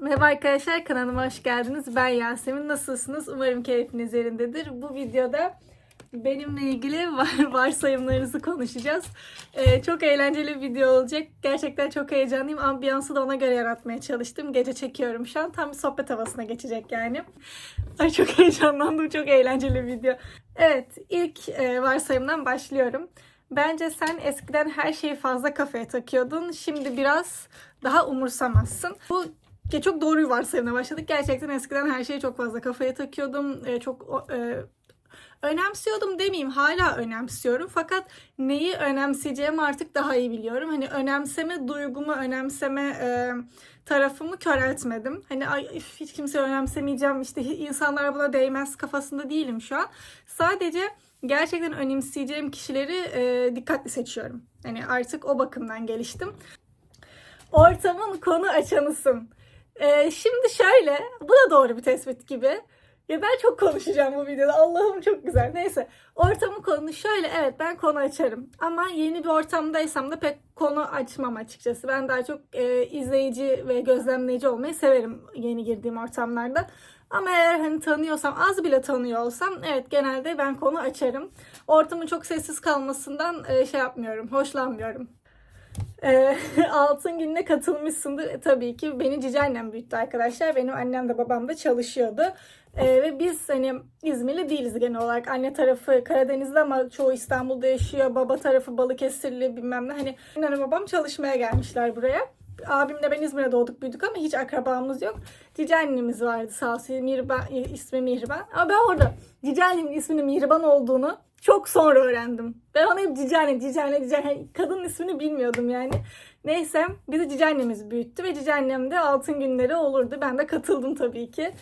Merhaba arkadaşlar kanalıma hoş geldiniz. Ben Yasemin. Nasılsınız? Umarım keyfiniz yerindedir. Bu videoda benimle ilgili var, varsayımlarınızı konuşacağız. Ee, çok eğlenceli bir video olacak. Gerçekten çok heyecanlıyım. Ambiyansı da ona göre yaratmaya çalıştım. Gece çekiyorum şu an. Tam bir sohbet havasına geçecek yani. Ay çok heyecanlandım. Çok eğlenceli bir video. Evet ilk e, varsayımdan başlıyorum. Bence sen eskiden her şeyi fazla kafaya takıyordun. Şimdi biraz daha umursamazsın. Bu ya çok doğru bir varsayımla başladık. Gerçekten eskiden her şeyi çok fazla kafaya takıyordum. Ee, çok e, önemsiyordum demeyeyim. Hala önemsiyorum. Fakat neyi önemseyeceğimi artık daha iyi biliyorum. Hani önemseme duygumu, önemseme e, tarafımı köreltmedim. Hani ay hiç kimse önemsemeyeceğim. işte insanlar buna değmez kafasında değilim şu an. Sadece gerçekten önemseyeceğim kişileri e, dikkatli seçiyorum. Hani artık o bakımdan geliştim. Ortamın konu açanısın. Ee, şimdi şöyle, bu da doğru bir tespit gibi. Ya ben çok konuşacağım bu videoda. Allah'ım çok güzel. Neyse. Ortamın konu şöyle. Evet ben konu açarım. Ama yeni bir ortamdaysam da pek konu açmam açıkçası. Ben daha çok e, izleyici ve gözlemleyici olmayı severim yeni girdiğim ortamlarda. Ama eğer hani tanıyorsam, az bile tanıyor olsam evet genelde ben konu açarım. Ortamın çok sessiz kalmasından e, şey yapmıyorum, hoşlanmıyorum. Ee, altın gününe katılmışsındır. E, tabii ki beni cici annem büyüttü arkadaşlar. Benim annem de babam da çalışıyordu. Ee, ve biz hani İzmirli değiliz genel olarak. Anne tarafı Karadeniz'de ama çoğu İstanbul'da yaşıyor. Baba tarafı Balıkesirli bilmem ne. Hani annem babam çalışmaya gelmişler buraya. Abimle ben İzmir'de doğduk büyüdük ama hiç akrabamız yok. Cici annemiz vardı sağ olsun. Mihriban, ismi Mihriban. Ama ben orada cici annemin isminin Mihriban olduğunu çok sonra öğrendim. Ben ona hep anne, cici anne. Kadının ismini bilmiyordum yani. Neyse bizi cici annemiz büyüttü ve cici annem de altın günleri olurdu. Ben de katıldım tabii ki.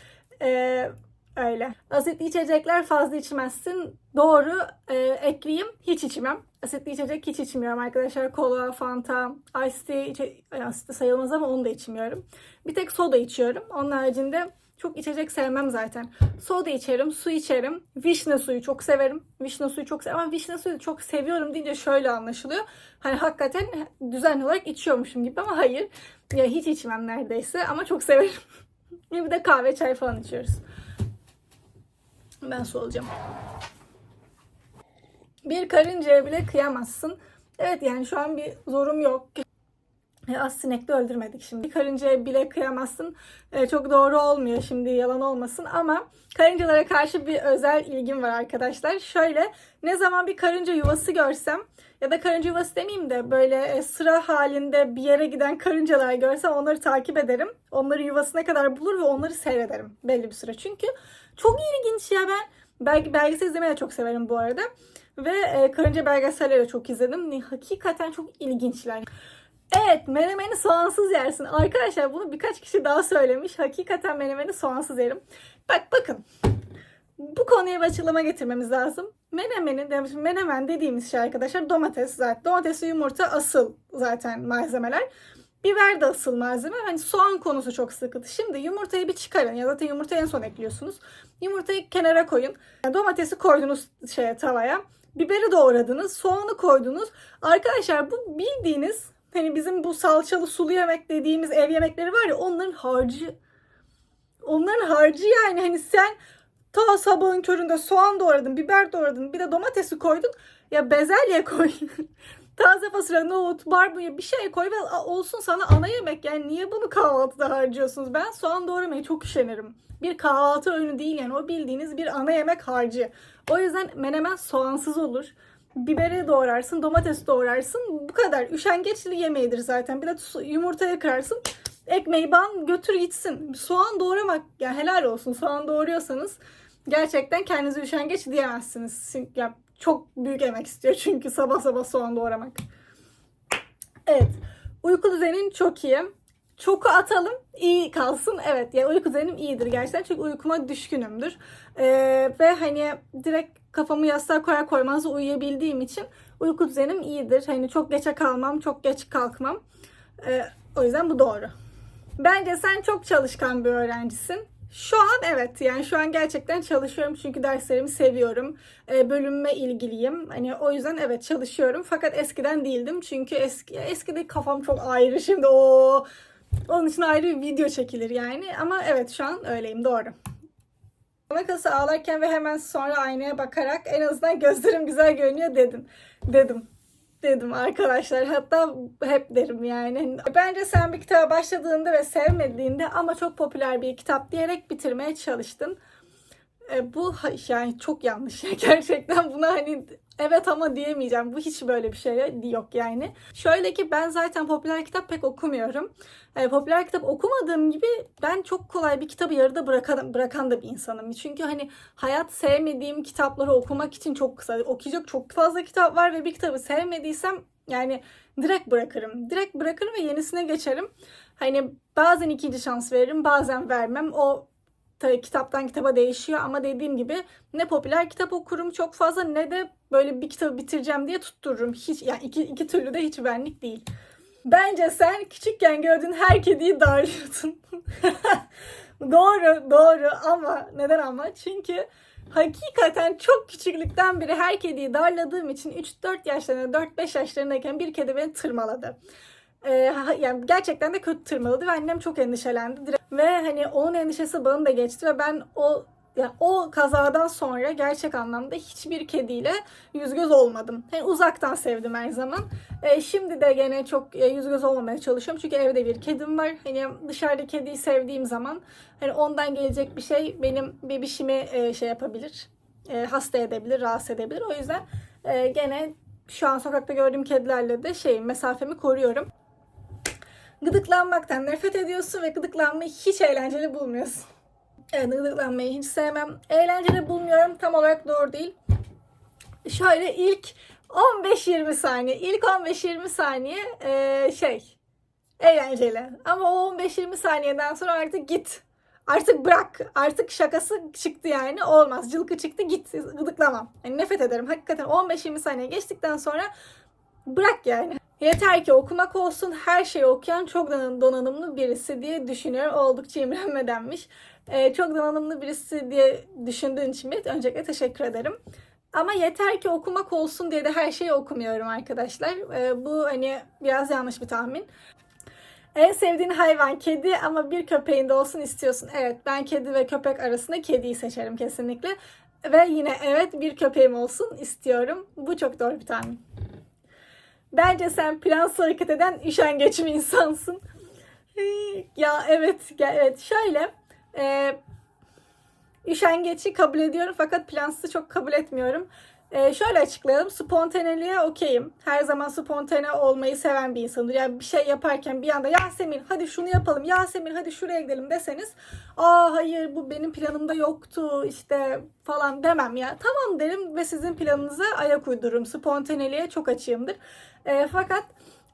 Ee, öyle. Asitli içecekler fazla içmezsin. Doğru e, ekleyeyim. Hiç içmem. Asitli içecek hiç içmiyorum arkadaşlar. Kola, Fanta, Ice Tea, içe- Tea sayılmaz ama onu da içmiyorum. Bir tek soda içiyorum. Onun haricinde çok içecek sevmem zaten. Soda içerim, su içerim. Vişne suyu çok severim. Vişne suyu çok severim. Ama vişne suyu çok seviyorum deyince şöyle anlaşılıyor. Hani hakikaten düzenli olarak içiyormuşum gibi ama hayır. Ya hiç içmem neredeyse ama çok severim. bir de kahve, çay falan içiyoruz. Ben su alacağım. Bir karıncaya bile kıyamazsın. Evet yani şu an bir zorum yok. E, Az sinek de öldürmedik şimdi. Bir karıncaya bile kıyamazsın. E, çok doğru olmuyor şimdi yalan olmasın ama karıncalara karşı bir özel ilgim var arkadaşlar. Şöyle ne zaman bir karınca yuvası görsem ya da karınca yuvası demeyeyim de böyle e, sıra halinde bir yere giden karıncalar görsem onları takip ederim. Onları yuvasına kadar bulur ve onları seyrederim belli bir süre. Çünkü çok ilginç ya ben belki belgesel izlemeyi de çok severim bu arada. Ve e, karınca belgeselleri de çok izledim. Hakikaten çok ilginçler. Evet menemeni soğansız yersin. Arkadaşlar bunu birkaç kişi daha söylemiş. Hakikaten menemeni soğansız yerim. Bak bakın. Bu konuya bir açıklama getirmemiz lazım. Menemeni, demiş- menemen dediğimiz şey arkadaşlar domates zaten. Domates ve yumurta asıl zaten malzemeler. Biber de asıl malzeme. Hani soğan konusu çok sıkıntı. Şimdi yumurtayı bir çıkarın. Ya zaten yumurtayı en son ekliyorsunuz. Yumurtayı kenara koyun. Domatesi koydunuz şeye tavaya. Biberi doğradınız. Soğanı koydunuz. Arkadaşlar bu bildiğiniz hani bizim bu salçalı sulu yemek dediğimiz ev yemekleri var ya onların harcı. Onların harcı yani hani sen ta sabahın köründe soğan doğradın, biber doğradın, bir de domatesi koydun. Ya bezelye koy. Taze fasulye, nohut, barbunya bir şey koy ve olsun sana ana yemek. Yani niye bunu kahvaltıda harcıyorsunuz? Ben soğan doğramayı çok üşenirim. Bir kahvaltı öğünü değil yani o bildiğiniz bir ana yemek harcı. O yüzden menemen soğansız olur. Biberi doğrarsın, domates doğrarsın. Bu kadar. Üşengeçli yemeğidir zaten. Bir de yumurtaya kırarsın. Ekmeği ban götür gitsin. Soğan doğramak ya helal olsun. Soğan doğuruyorsanız gerçekten kendinize üşengeç diyemezsiniz. Ya çok büyük emek istiyor çünkü sabah sabah soğan doğramak. Evet. Uyku düzenin çok iyi. Çoku atalım, iyi kalsın. Evet, ya uyku düzenim iyidir gerçekten. Çünkü uykuma düşkünümdür. Ee, ve hani direkt kafamı yastığa koyar koymaz uyuyabildiğim için uyku düzenim iyidir. Hani çok geçe kalmam, çok geç kalkmam. Ee, o yüzden bu doğru. Bence sen çok çalışkan bir öğrencisin. Şu an evet yani şu an gerçekten çalışıyorum çünkü derslerimi seviyorum. Ee, bölümüme ilgiliyim. Hani o yüzden evet çalışıyorum. Fakat eskiden değildim çünkü eski eskide kafam çok ayrı şimdi o Onun için ayrı bir video çekilir yani. Ama evet şu an öyleyim doğru. Bana kalırsa ağlarken ve hemen sonra aynaya bakarak en azından gözlerim güzel görünüyor dedim. Dedim. Dedim arkadaşlar. Hatta hep derim yani. Bence sen bir kitaba başladığında ve sevmediğinde ama çok popüler bir kitap diyerek bitirmeye çalıştın. E, bu yani çok yanlış. Gerçekten buna hani evet ama diyemeyeceğim. Bu hiç böyle bir şey yok yani. Şöyle ki ben zaten popüler kitap pek okumuyorum. E, popüler kitap okumadığım gibi ben çok kolay bir kitabı yarıda bırakan, bırakan da bir insanım. Çünkü hani hayat sevmediğim kitapları okumak için çok kısa. Okuyacak çok fazla kitap var ve bir kitabı sevmediysem yani direkt bırakırım. Direkt bırakırım ve yenisine geçerim. Hani bazen ikinci şans veririm, bazen vermem. O kitaptan kitaba değişiyor ama dediğim gibi ne popüler kitap okurum çok fazla ne de böyle bir kitabı bitireceğim diye tuttururum. Hiç yani iki, iki türlü de hiç benlik değil. Bence sen küçükken gördüğün her kediyi darlıyordun. doğru, doğru ama neden ama? Çünkü hakikaten çok küçüklükten beri her kediyi darladığım için 3-4 yaşlarında, 4-5 yaşlarındayken bir kedi beni tırmaladı. Ha- yani gerçekten de kötü tırmaladı ve annem çok endişelendi. Ve hani onun endişesi bana da geçti ve ben o yani o kazadan sonra gerçek anlamda hiçbir kediyle yüz göz olmadım. Hani uzaktan sevdim her zaman. Ee, şimdi de gene çok e, yüz göz olmamaya çalışıyorum. Çünkü evde bir kedim var. Hani dışarıda kediyi sevdiğim zaman hani ondan gelecek bir şey benim bebişimi e, şey yapabilir. e, hasta edebilir, rahatsız edebilir. O yüzden e, gene şu an sokakta gördüğüm kedilerle de şey mesafemi koruyorum. Gıdıklanmaktan nefret ediyorsun ve gıdıklanmayı hiç eğlenceli bulmuyorsun. Evet gıdıklanmayı hiç sevmem. Eğlenceli bulmuyorum tam olarak doğru değil. Şöyle ilk 15-20 saniye, ilk 15-20 saniye eee, şey eğlenceli. Ama o 15-20 saniyeden sonra artık git. Artık bırak. Artık şakası çıktı yani. Olmaz. Cılkı çıktı git. Gıdıklamam. Yani nefret ederim. Hakikaten 15-20 saniye geçtikten sonra bırak yani. Yeter ki okumak olsun her şeyi okuyan çok donan- donanımlı birisi diye düşünüyorum. Oldukça imrenmedenmiş. Ee, çok donanımlı birisi diye düşündüğün için bir öncelikle teşekkür ederim. Ama yeter ki okumak olsun diye de her şeyi okumuyorum arkadaşlar. Ee, bu hani biraz yanlış bir tahmin. En sevdiğin hayvan kedi ama bir köpeğin de olsun istiyorsun. Evet ben kedi ve köpek arasında kediyi seçerim kesinlikle. Ve yine evet bir köpeğim olsun istiyorum. Bu çok doğru bir tahmin. Bence sen plansız hareket eden üşengeç bir insansın. ya evet, evet. Şöyle, e, üşengeçi kabul ediyorum fakat plansızı çok kabul etmiyorum. E, şöyle açıklayalım. Spontaneliğe okeyim. Her zaman spontane olmayı seven bir insandır. Yani bir şey yaparken bir anda Yasemin hadi şunu yapalım. Yasemin hadi şuraya gidelim deseniz. Aa hayır bu benim planımda yoktu işte falan demem ya. Tamam derim ve sizin planınıza ayak uydururum. Spontaneliğe çok açığımdır. E, fakat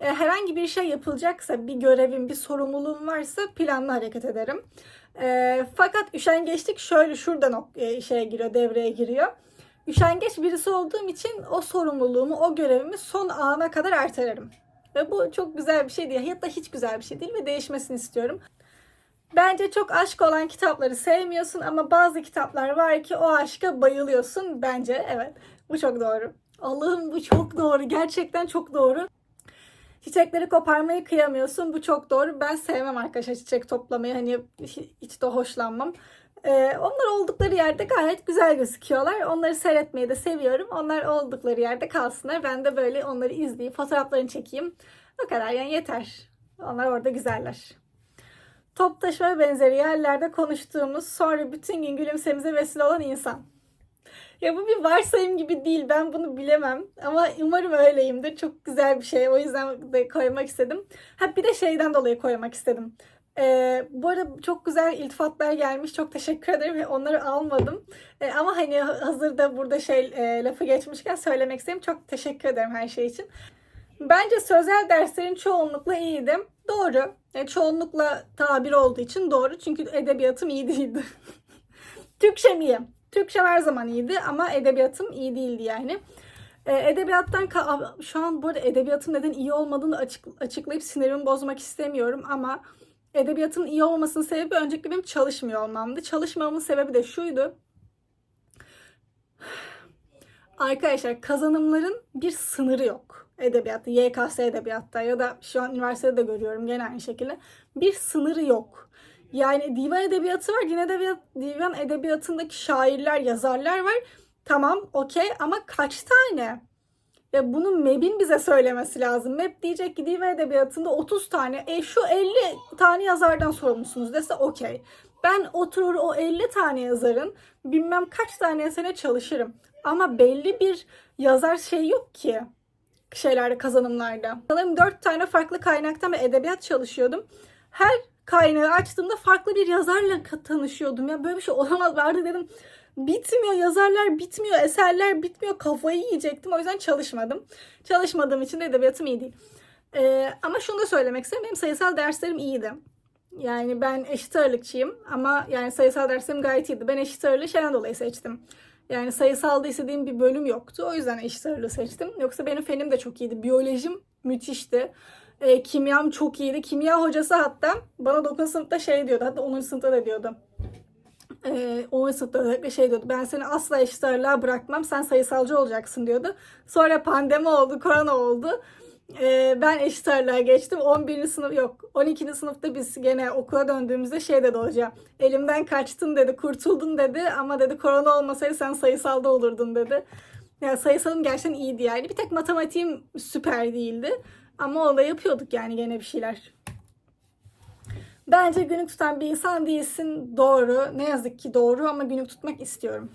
e, herhangi bir şey yapılacaksa, bir görevim, bir sorumluluğum varsa planlı hareket ederim. E, fakat üşengeçlik şöyle şuradan e, şeye giriyor, devreye giriyor. Üşengeç birisi olduğum için o sorumluluğumu, o görevimi son ana kadar ertelerim. Ve bu çok güzel bir şey değil. Hatta hiç güzel bir şey değil ve değişmesini istiyorum. Bence çok aşk olan kitapları sevmiyorsun ama bazı kitaplar var ki o aşka bayılıyorsun. Bence evet. Bu çok doğru. Allah'ım bu çok doğru. Gerçekten çok doğru. Çiçekleri koparmayı kıyamıyorsun. Bu çok doğru. Ben sevmem arkadaşlar çiçek toplamayı. Hani hiç de hoşlanmam. Ee, onlar oldukları yerde gayet güzel gözüküyorlar. Onları seyretmeyi de seviyorum. Onlar oldukları yerde kalsınlar. Ben de böyle onları izleyip fotoğraflarını çekeyim. O kadar yani yeter. Onlar orada güzeller. Top taşıma benzeri yerlerde konuştuğumuz sonra bütün gün gülümsemize vesile olan insan. Ya bu bir varsayım gibi değil. Ben bunu bilemem. Ama umarım öyleyimdir. Çok güzel bir şey. O yüzden de koymak istedim. Ha bir de şeyden dolayı koymak istedim. Ee, bu arada çok güzel iltifatlar gelmiş. Çok teşekkür ederim. Onları almadım. Ee, ama hani hazırda burada şey e, lafı geçmişken söylemek istedim. Çok teşekkür ederim her şey için. Bence sözel derslerin çoğunlukla iyiydi. Doğru. E, çoğunlukla tabir olduğu için doğru. Çünkü edebiyatım iyi değildi. Türkçem iyi. Türkçem her zaman iyiydi ama edebiyatım iyi değildi yani. E, edebiyattan şu an bu arada edebiyatın neden iyi olmadığını açık, açıklayıp sinirimi bozmak istemiyorum ama edebiyatın iyi olmasının sebebi öncelikle benim çalışmıyor olmamdı. Çalışmamın sebebi de şuydu. Arkadaşlar kazanımların bir sınırı yok. edebiyatta, YKS edebiyatta ya da şu an üniversitede de görüyorum gene aynı şekilde. Bir sınırı yok. Yani divan edebiyatı var. Divan, edebiyat, divan edebiyatındaki şairler, yazarlar var. Tamam, okey ama kaç tane? Ya bunu MEB'in bize söylemesi lazım. MEB diyecek ki divan edebiyatında 30 tane, e şu 50 tane yazardan sorumlusunuz dese okey. Ben oturur o 50 tane yazarın bilmem kaç tanesine çalışırım. Ama belli bir yazar şey yok ki şeylerde kazanımlarda. Sanırım 4 tane farklı kaynaktan ve edebiyat çalışıyordum. Her kaynağı açtığımda farklı bir yazarla tanışıyordum. Ya. Böyle bir şey olamaz. Vardı dedim bitmiyor yazarlar bitmiyor eserler bitmiyor. Kafayı yiyecektim. O yüzden çalışmadım. Çalışmadığım için de edebiyatım iyi değil. Ee, ama şunu da söylemek isterim. Benim sayısal derslerim iyiydi. Yani ben eşit ağırlıkçıyım ama yani sayısal derslerim gayet iyiydi. Ben eşit ağırlığı şeyden dolayı seçtim. Yani sayısalda istediğim bir bölüm yoktu. O yüzden eşit ağırlığı seçtim. Yoksa benim fenim de çok iyiydi. Biyolojim müthişti Ee, kimyam çok iyiydi kimya hocası hatta bana 9. sınıfta şey diyordu hatta 10. sınıfta da diyordu e, 10. sınıfta özellikle şey diyordu. Ben seni asla eşit ağırlığa bırakmam. Sen sayısalcı olacaksın diyordu. Sonra pandemi oldu, korona oldu. E, ben eşit ağırlığa geçtim. 11. sınıf yok. 12. sınıfta biz gene okula döndüğümüzde şey dedi hocam. Elimden kaçtın dedi, kurtuldun dedi. Ama dedi korona olmasaydı sen sayısalda olurdun dedi. Yani sayısalım gerçekten iyiydi yani. Bir tek matematiğim süper değildi. Ama onda yapıyorduk yani gene bir şeyler. Bence günlük tutan bir insan değilsin. Doğru. Ne yazık ki doğru ama günlük tutmak istiyorum.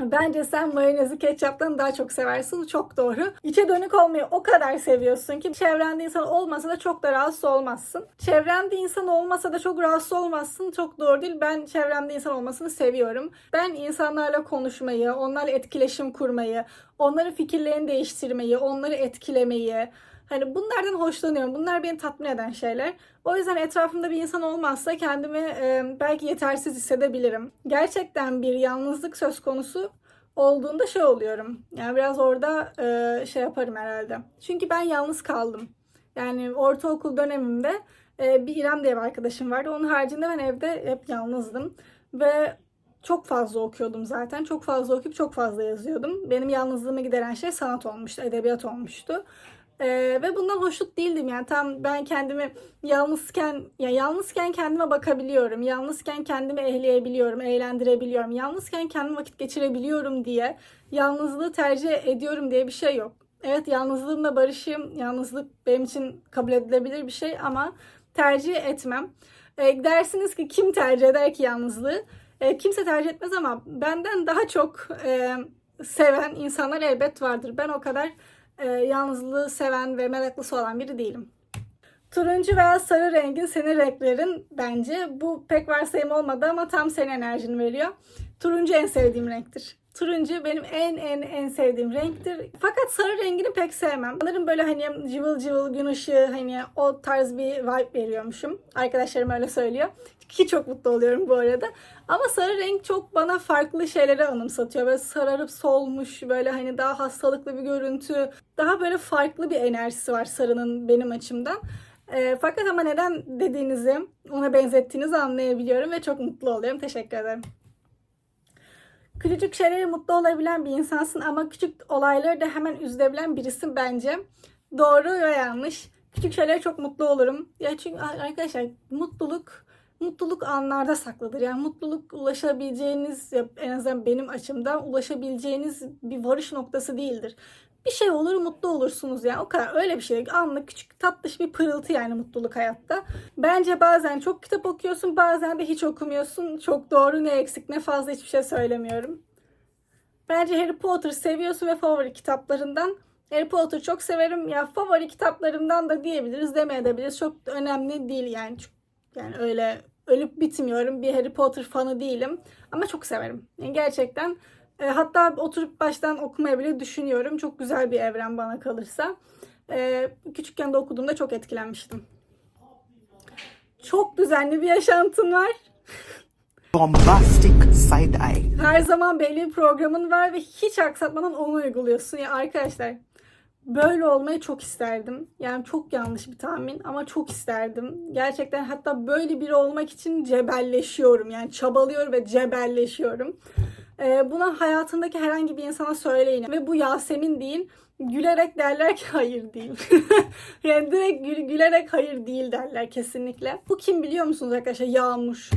Bence sen mayonezi ketçaptan daha çok seversin. Çok doğru. İçe dönük olmayı o kadar seviyorsun ki çevrende insan olmasa da çok da rahatsız olmazsın. Çevrende insan olmasa da çok rahatsız olmazsın. Çok doğru değil. Ben çevremde insan olmasını seviyorum. Ben insanlarla konuşmayı, onlarla etkileşim kurmayı, onların fikirlerini değiştirmeyi, onları etkilemeyi, Hani bunlardan hoşlanıyorum. Bunlar beni tatmin eden şeyler. O yüzden etrafımda bir insan olmazsa kendimi e, belki yetersiz hissedebilirim. Gerçekten bir yalnızlık söz konusu olduğunda şey oluyorum. Yani biraz orada e, şey yaparım herhalde. Çünkü ben yalnız kaldım. Yani ortaokul dönemimde e, bir İrem diye bir arkadaşım vardı. Onun haricinde ben evde hep yalnızdım. Ve çok fazla okuyordum zaten. Çok fazla okuyup çok fazla yazıyordum. Benim yalnızlığımı gideren şey sanat olmuştu, edebiyat olmuştu. Ee, ve bundan hoşnut değildim yani tam ben kendimi yalnızken ya yalnızken kendime bakabiliyorum. Yalnızken kendimi ehleyebiliyorum, eğlendirebiliyorum. Yalnızken kendim vakit geçirebiliyorum diye yalnızlığı tercih ediyorum diye bir şey yok. Evet yalnızlığımla barışayım. Yalnızlık benim için kabul edilebilir bir şey ama tercih etmem. Ee, dersiniz ki kim tercih eder ki yalnızlığı? Ee, kimse tercih etmez ama benden daha çok e, seven insanlar elbet vardır. Ben o kadar e, yalnızlığı seven ve meraklısı olan biri değilim. Turuncu veya sarı rengin senin renklerin bence. Bu pek varsayım olmadı ama tam senin enerjini veriyor. Turuncu en sevdiğim renktir. Turuncu benim en en en sevdiğim renktir. Fakat sarı rengini pek sevmem. Sanırım böyle hani cıvıl cıvıl gün ışığı hani o tarz bir vibe veriyormuşum. Arkadaşlarım öyle söylüyor. Ki çok mutlu oluyorum bu arada. Ama sarı renk çok bana farklı şeyleri anımsatıyor. Böyle sararıp solmuş böyle hani daha hastalıklı bir görüntü. Daha böyle farklı bir enerjisi var sarının benim açımdan. E, fakat ama neden dediğinizi, ona benzettiğinizi anlayabiliyorum ve çok mutlu oluyorum. Teşekkür ederim. Küçücük şeylere mutlu olabilen bir insansın ama küçük olayları da hemen üzülebilen birisin bence. Doğru ve yanlış. Küçük şeylere çok mutlu olurum. Ya çünkü arkadaşlar mutluluk mutluluk anlarda saklıdır. Yani mutluluk ulaşabileceğiniz en azından benim açımdan ulaşabileceğiniz bir varış noktası değildir. Bir şey olur mutlu olursunuz yani o kadar öyle bir şey. Anlık küçük tatlış bir pırıltı yani mutluluk hayatta. Bence bazen çok kitap okuyorsun bazen de hiç okumuyorsun. Çok doğru ne eksik ne fazla hiçbir şey söylemiyorum. Bence Harry Potter seviyorsun ve favori kitaplarından. Harry Potter çok severim. Ya favori kitaplarımdan da diyebiliriz demeyebiliriz. Çok önemli değil yani. Yani öyle ölüp bitmiyorum. Bir Harry Potter fanı değilim. Ama çok severim. Yani gerçekten e, hatta oturup baştan okumaya bile düşünüyorum. Çok güzel bir evren bana kalırsa. E, küçükken de okuduğumda çok etkilenmiştim. Çok düzenli bir yaşantın var. bombastic side eye. Her zaman belli bir programın var ve hiç aksatmadan onu uyguluyorsun. Ya arkadaşlar böyle olmayı çok isterdim. Yani çok yanlış bir tahmin ama çok isterdim. Gerçekten hatta böyle biri olmak için cebelleşiyorum. Yani çabalıyorum ve cebelleşiyorum. Ee, buna hayatındaki herhangi bir insana söyleyin ve bu Yasemin deyin. Gülerek derler ki hayır değil. yani direkt gül- gülerek hayır değil derler kesinlikle. Bu kim biliyor musunuz arkadaşlar? Yağmur.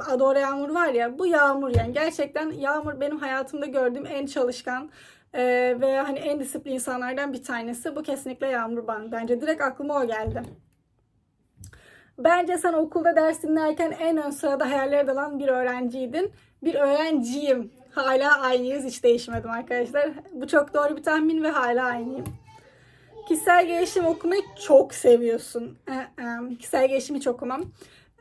Adora Yağmur var ya bu Yağmur yani gerçekten Yağmur benim hayatımda gördüğüm en çalışkan e, ve hani en disiplin insanlardan bir tanesi. Bu kesinlikle Yağmur ben. Bence direkt aklıma o geldi. Bence sen okulda ders dinlerken en ön sırada hayallere dalan bir öğrenciydin. Bir öğrenciyim. Hala aynıyız. Hiç değişmedim arkadaşlar. Bu çok doğru bir tahmin ve hala aynıyım. Kişisel gelişim okumayı çok seviyorsun. Ee, e, Kişisel gelişim hiç okumam.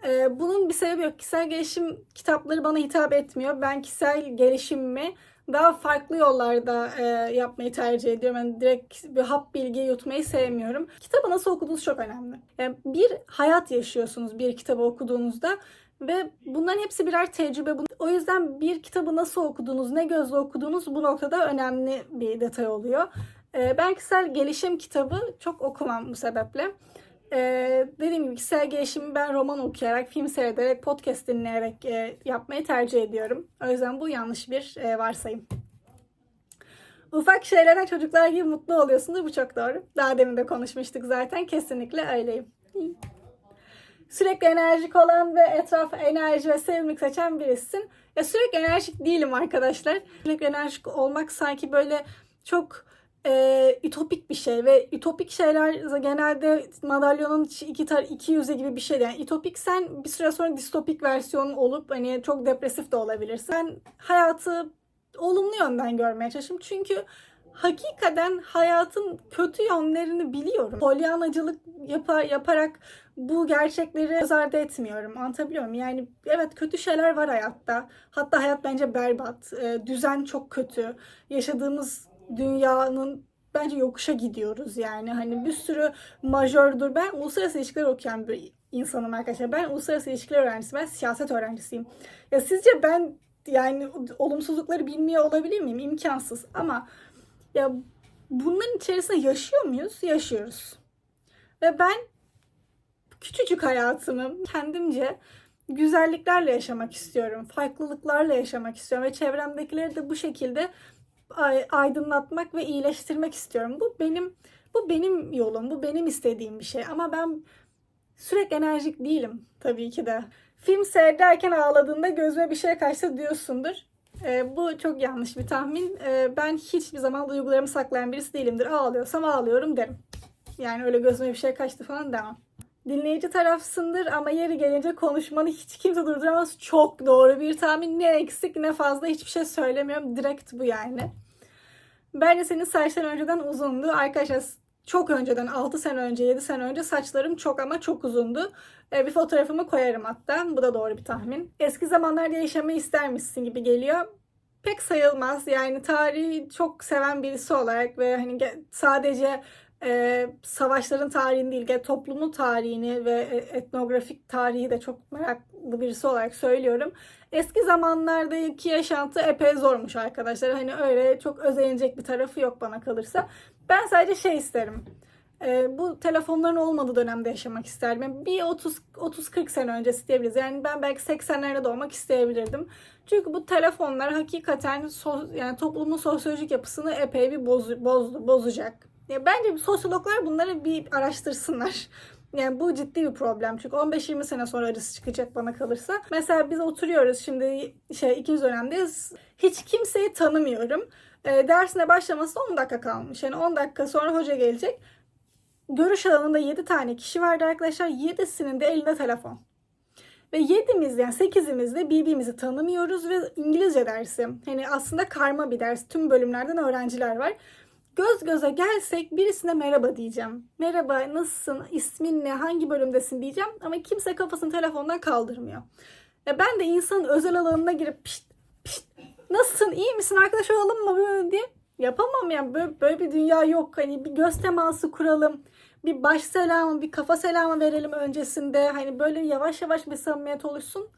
Ee, Bunun bir sebebi yok. Kişisel gelişim kitapları bana hitap etmiyor. Ben kişisel gelişimimi daha farklı yollarda e, yapmayı tercih ediyorum. Yani direkt bir hap bilgi yutmayı sevmiyorum. Kitabı nasıl okuduğunuz çok önemli. Yani bir hayat yaşıyorsunuz bir kitabı okuduğunuzda ve bunların hepsi birer tecrübe. O yüzden bir kitabı nasıl okuduğunuz, ne gözle okuduğunuz bu noktada önemli bir detay oluyor. Ee, Ben kişisel gelişim kitabı çok okumam bu sebeple. Ee, dediğim gibi kişisel gelişimi ben roman okuyarak, film seyrederek, podcast dinleyerek e, yapmayı tercih ediyorum. O yüzden bu yanlış bir e, varsayım. Ufak şeylerden çocuklar gibi mutlu oluyorsunuz. Bu çok doğru. Daha demin de konuşmuştuk zaten. Kesinlikle öyleyim. Sürekli enerjik olan ve etrafa enerji ve sevimlilik seçen birisin. Ya sürekli enerjik değilim arkadaşlar. Sürekli enerjik olmak sanki böyle çok e, ütopik bir şey ve ütopik şeyler genelde madalyonun iki tar iki yüzü gibi bir şey. Yani ütopik sen bir süre sonra distopik versiyonun olup hani çok depresif de olabilirsin. Ben hayatı olumlu yönden görmeye çalışıyorum. Çünkü hakikaten hayatın kötü yönlerini biliyorum. Polyanacılık yapar, yaparak bu gerçekleri göz ardı etmiyorum. Anlatabiliyor muyum? Yani evet kötü şeyler var hayatta. Hatta hayat bence berbat. Ee, düzen çok kötü. Yaşadığımız dünyanın bence yokuşa gidiyoruz yani. Hani bir sürü majördür. Ben uluslararası ilişkiler okuyan bir insanım arkadaşlar. Ben uluslararası ilişkiler öğrencisiyim. Ben siyaset öğrencisiyim. Ya sizce ben yani olumsuzlukları bilmiyor olabilir miyim? İmkansız. Ama ya bunların içerisinde yaşıyor muyuz? Yaşıyoruz. Ve ben küçücük hayatımı kendimce güzelliklerle yaşamak istiyorum. Farklılıklarla yaşamak istiyorum ve çevremdekileri de bu şekilde aydınlatmak ve iyileştirmek istiyorum. Bu benim bu benim yolum, bu benim istediğim bir şey ama ben sürekli enerjik değilim tabii ki de. Film seyrederken ağladığında gözüme bir şey kaçsa diyorsundur. Ee, bu çok yanlış bir tahmin. Ee, ben hiçbir zaman duygularımı saklayan birisi değilimdir. Ağlıyorsam ağlıyorum derim. Yani öyle gözüme bir şey kaçtı falan demem. Dinleyici tarafsındır ama yeri gelince konuşmanı hiç kimse durduramaz. Çok doğru bir tahmin. Ne eksik ne fazla hiçbir şey söylemiyorum. Direkt bu yani. Bence senin saçların önceden uzundu. Arkadaşlar çok önceden 6 sene önce 7 sene önce saçlarım çok ama çok uzundu. Ee, bir fotoğrafımı koyarım hatta. Bu da doğru bir tahmin. Eski zamanlarda yaşamayı istermişsin gibi geliyor. Pek sayılmaz. Yani tarihi çok seven birisi olarak ve hani sadece e, savaşların tarihini değil, toplumun tarihini ve e, etnografik tarihi de çok meraklı birisi olarak söylüyorum. Eski zamanlardaki yaşantı epey zormuş arkadaşlar. Hani öyle çok özenecek bir tarafı yok bana kalırsa. Ben sadece şey isterim. Ee, bu telefonların olmadığı dönemde yaşamak isterdim. Yani bir 30 30-40 sene öncesi diyebiliriz. Yani ben belki 80'lerde doğmak isteyebilirdim. Çünkü bu telefonlar hakikaten so- yani toplumun sosyolojik yapısını epey bir bozu- bozdu, bozacak. Ya bence sosyologlar bunları bir araştırsınlar. Yani bu ciddi bir problem çünkü 15-20 sene sonra acısı çıkacak bana kalırsa. Mesela biz oturuyoruz şimdi şey ikinci dönemdeyiz. Hiç kimseyi tanımıyorum. E, dersine başlamasına 10 dakika kalmış. Yani 10 dakika sonra hoca gelecek. Görüş alanında 7 tane kişi vardı arkadaşlar. 7'sinin de elinde telefon. Ve 7'miz yani 8'imiz de birbirimizi tanımıyoruz ve İngilizce dersi. Hani aslında karma bir ders. Tüm bölümlerden öğrenciler var. Göz göze gelsek birisine merhaba diyeceğim. Merhaba, nasılsın, ismin ne, hangi bölümdesin diyeceğim. Ama kimse kafasını telefondan kaldırmıyor. Ya ben de insanın özel alanına girip pişt, pişt, nasılsın, iyi misin, arkadaş olalım mı böyle diye yapamam yani. Böyle, böyle bir dünya yok. Hani bir göz teması kuralım. Bir baş selamı, bir kafa selamı verelim öncesinde. Hani böyle yavaş yavaş bir samimiyet oluşsun.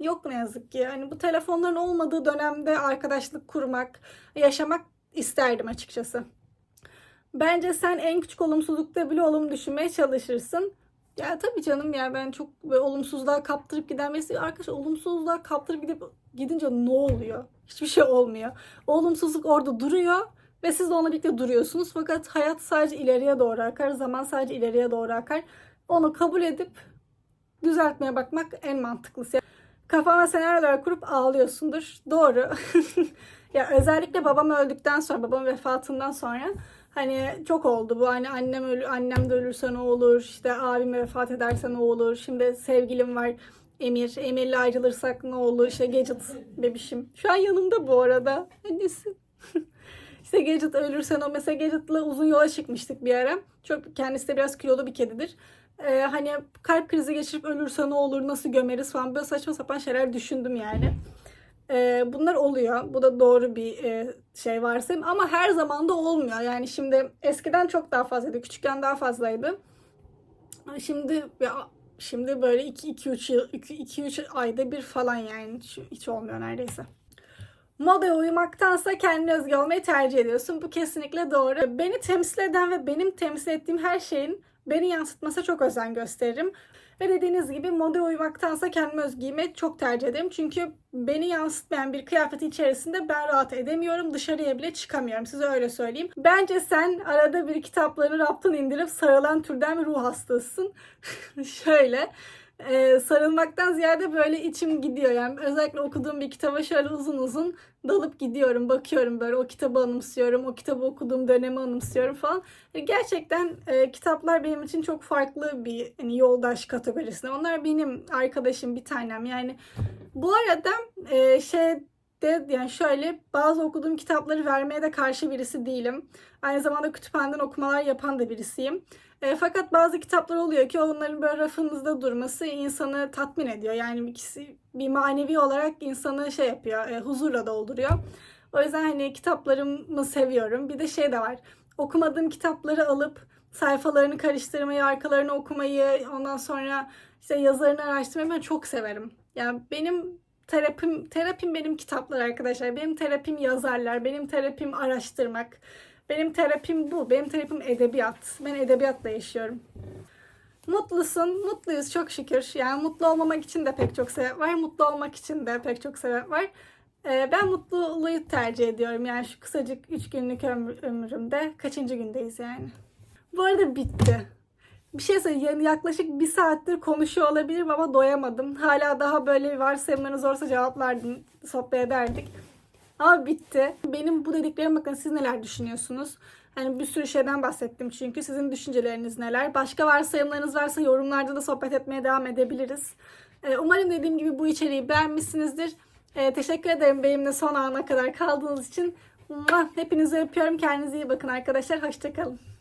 Yok ne yazık ki. Hani bu telefonların olmadığı dönemde arkadaşlık kurmak, yaşamak isterdim açıkçası. Bence sen en küçük olumsuzlukta bile olumlu düşünmeye çalışırsın. Ya tabii canım ya ben çok olumsuzluğa kaptırıp giden birisi. Arkadaşlar olumsuzluğa kaptırıp gidip gidince ne oluyor? Hiçbir şey olmuyor. O olumsuzluk orada duruyor ve siz de onunla birlikte duruyorsunuz. Fakat hayat sadece ileriye doğru akar. Zaman sadece ileriye doğru akar. Onu kabul edip düzeltmeye bakmak en mantıklısı. Kafana senaryolar kurup ağlıyorsundur. Doğru. ya özellikle babam öldükten sonra, babam vefatından sonra hani çok oldu bu. Hani annem ölü, annem de ölürse ne olur? İşte abim vefat ederse ne olur? Şimdi sevgilim var. Emir. Emir'le ayrılırsak ne olur? İşte Gadget bebişim. Şu an yanımda bu arada. Annesi. işte Gadget ölürse ne olur? Mesela Gadget'la uzun yola çıkmıştık bir ara. Çok kendisi de biraz kilolu bir kedidir. Ee, hani kalp krizi geçirip ölürse ne olur? Nasıl gömeriz falan. Böyle saçma sapan şeyler düşündüm yani. Ee, bunlar oluyor. Bu da doğru bir e, şey varsayım. Ama her zaman da olmuyor. Yani şimdi eskiden çok daha fazlaydı. Küçükken daha fazlaydı. Şimdi ya şimdi böyle 2-3 yıl 2-3 ayda bir falan yani hiç, hiç olmuyor neredeyse. Modaya uymaktansa kendine özgü olmayı tercih ediyorsun. Bu kesinlikle doğru. Beni temsil eden ve benim temsil ettiğim her şeyin beni yansıtmasına çok özen gösteririm. Ve dediğiniz gibi modaya uymaktansa kendime özgü giymeyi çok tercih ederim. Çünkü beni yansıtmayan bir kıyafeti içerisinde ben rahat edemiyorum. Dışarıya bile çıkamıyorum. Size öyle söyleyeyim. Bence sen arada bir kitaplarını raptan indirip sarılan türden bir ruh hastasısın. Şöyle e, sarılmaktan ziyade böyle içim gidiyor. Yani özellikle okuduğum bir kitaba şöyle uzun uzun dalıp gidiyorum. Bakıyorum böyle o kitabı anımsıyorum. O kitabı okuduğum dönemi anımsıyorum falan. E, gerçekten e, kitaplar benim için çok farklı bir hani, yoldaş kategorisinde. Onlar benim arkadaşım bir tanem. Yani bu arada e, şey de yani şöyle bazı okuduğum kitapları vermeye de karşı birisi değilim. Aynı zamanda kütüphaneden okumalar yapan da birisiyim. E, fakat bazı kitaplar oluyor ki onların böyle rafınızda durması insanı tatmin ediyor. Yani ikisi bir manevi olarak insanı şey yapıyor, e, huzurla dolduruyor. O yüzden hani kitaplarımı seviyorum. Bir de şey de var. Okumadığım kitapları alıp sayfalarını karıştırmayı, arkalarını okumayı, ondan sonra işte yazarını araştırmayı ben çok severim. Yani benim terapim terapim benim kitaplar arkadaşlar. Benim terapim yazarlar. Benim terapim araştırmak. Benim terapim bu. Benim terapim edebiyat. Ben edebiyatla yaşıyorum. Mutlusun. Mutluyuz çok şükür. Yani mutlu olmamak için de pek çok sebep var. Mutlu olmak için de pek çok sebep var. Ee, ben mutluluğu tercih ediyorum. Yani şu kısacık 3 günlük ömrümde. Kaçıncı gündeyiz yani. Bu arada bitti. Bir şey söyleyeyim. Yaklaşık bir saattir konuşuyor olabilirim ama doyamadım. Hala daha böyle varsayımlarınız olursa cevaplardım, sohbet ederdik. Ama bitti. Benim bu dediklerim bakın siz neler düşünüyorsunuz? Hani bir sürü şeyden bahsettim çünkü. Sizin düşünceleriniz neler? Başka varsayımlarınız varsa yorumlarda da sohbet etmeye devam edebiliriz. Ee, Umarım dediğim gibi bu içeriği beğenmişsinizdir. Ee, teşekkür ederim benimle son ana kadar kaldığınız için. Hepinizi öpüyorum. Kendinize iyi bakın arkadaşlar. Hoşçakalın.